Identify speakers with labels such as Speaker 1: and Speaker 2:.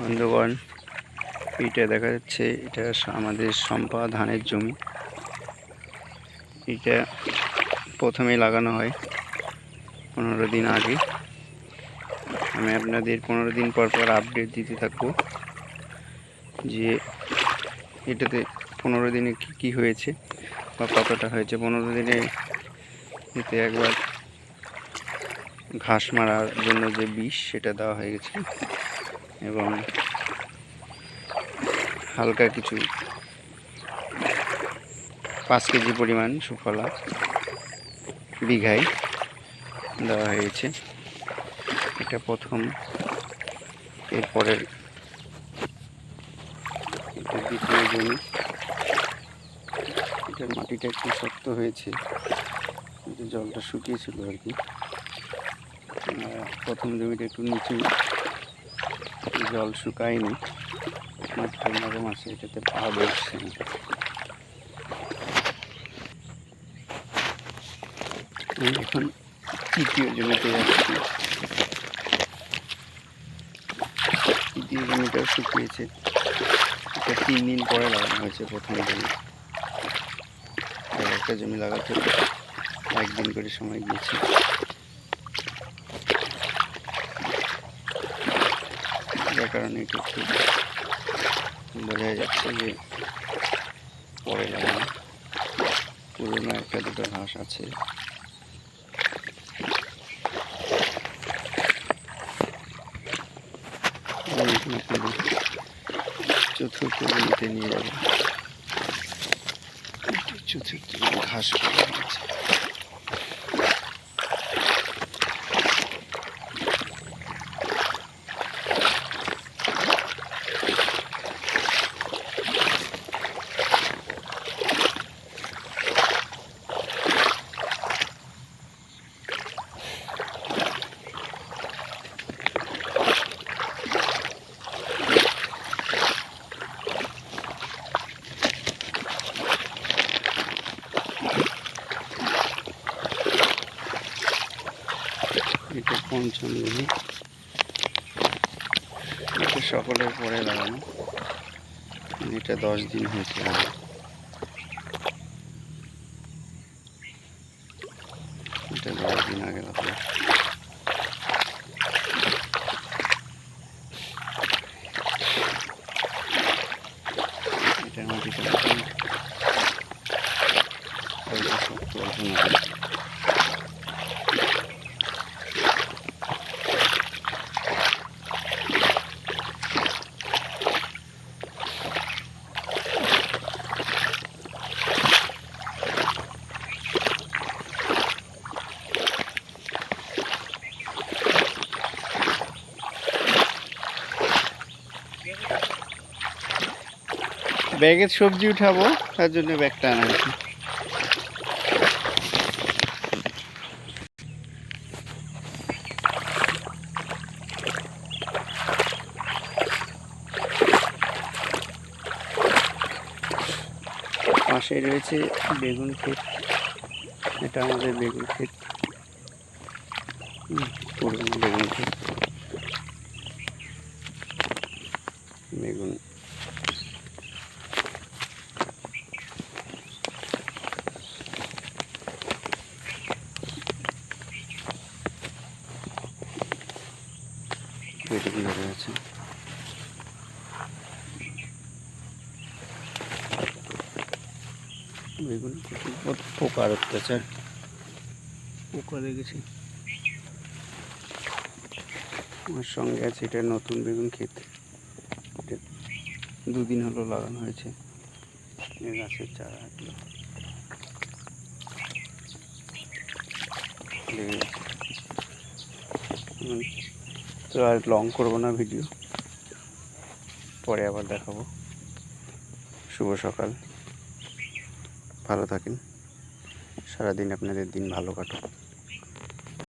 Speaker 1: বন্ধুগণ এটা দেখা যাচ্ছে, এটা আমাদের সম্পা ধানের জমি। এটা প্রথমে লাগানো হয় পনেরো দিন আগে। আমি আপনাদের পনেরো দিন পর পর আপডেট দিতে থাকব যে এটাতে পনেরো দিনে কী কী হয়েছে বা কতটা হয়েছে। পনেরো দিনে এতে একবার ঘাস মারার জন্য যে বিষ, সেটা দেওয়া হয়ে গেছে। এবং হালকা কিছু পাঁচ কেজি পরিমাণ সুফলা বিঘায় দেওয়া হয়েছে। এটা প্রথম, এরপরের দ্বিতীয় জমি। এটার মাটিটা একটু শক্ত হয়েছে জলটা শুকিয়েছিল আর কি। প্রথম জমিটা একটু নিচু। জল শুকায়নি। মাটিটা নরম আছে, এটাতে পা বসছে এখন তৃতীয় জমিতে যাচ্ছি। তৃতীয় জমিটাও শুকিয়েছে। এটা তিন দিন পরে লাগানো হয়েছে প্রথম জমি। আর একটা জমি লাগাতে একদিন করে সময় দিয়েছি। কারণে একটু বোঝা যাচ্ছে। যে পরে লাগানো পুরোনো একটা দুটো ঘাস আছে। চতুর্থ জমিতে নিয়ে যাব। চতুর্থ ঘাস করা হয়েছে এটা পঞ্চম এটা সকলের পরে লাগানো। এটা দশ দিন হয়েছে এটা দশ দিন আগে লাগানো এটা মাটিটা এখন হালকা শক্ত আছে মাটি। ব্যাগের সবজি উঠাবো, তার জন্য ব্যাগটা আনা হয়েছে। পাশে রয়েছে বেগুন ক্ষেত। এটা আমাদের বেগুন ক্ষেত। বেগুন ক্ষেত। বেগুন বেগুন ধরে আছে? বেগুন পোকার অত্যাচার পোকা লেগেছে। আমার সঙ্গে আছে এটা নতুন বেগুন ক্ষেত। এটা দুদিন হলো লাগানো হয়েছে। গাছের চারা এগুলো। লেগে গেছে। তো আর লং করব না ভিডিও পরে আবার দেখাবো। শুভ সকাল। ভালো থাকেন। সারাদিন আপনাদের দিন ভালো কাটুক।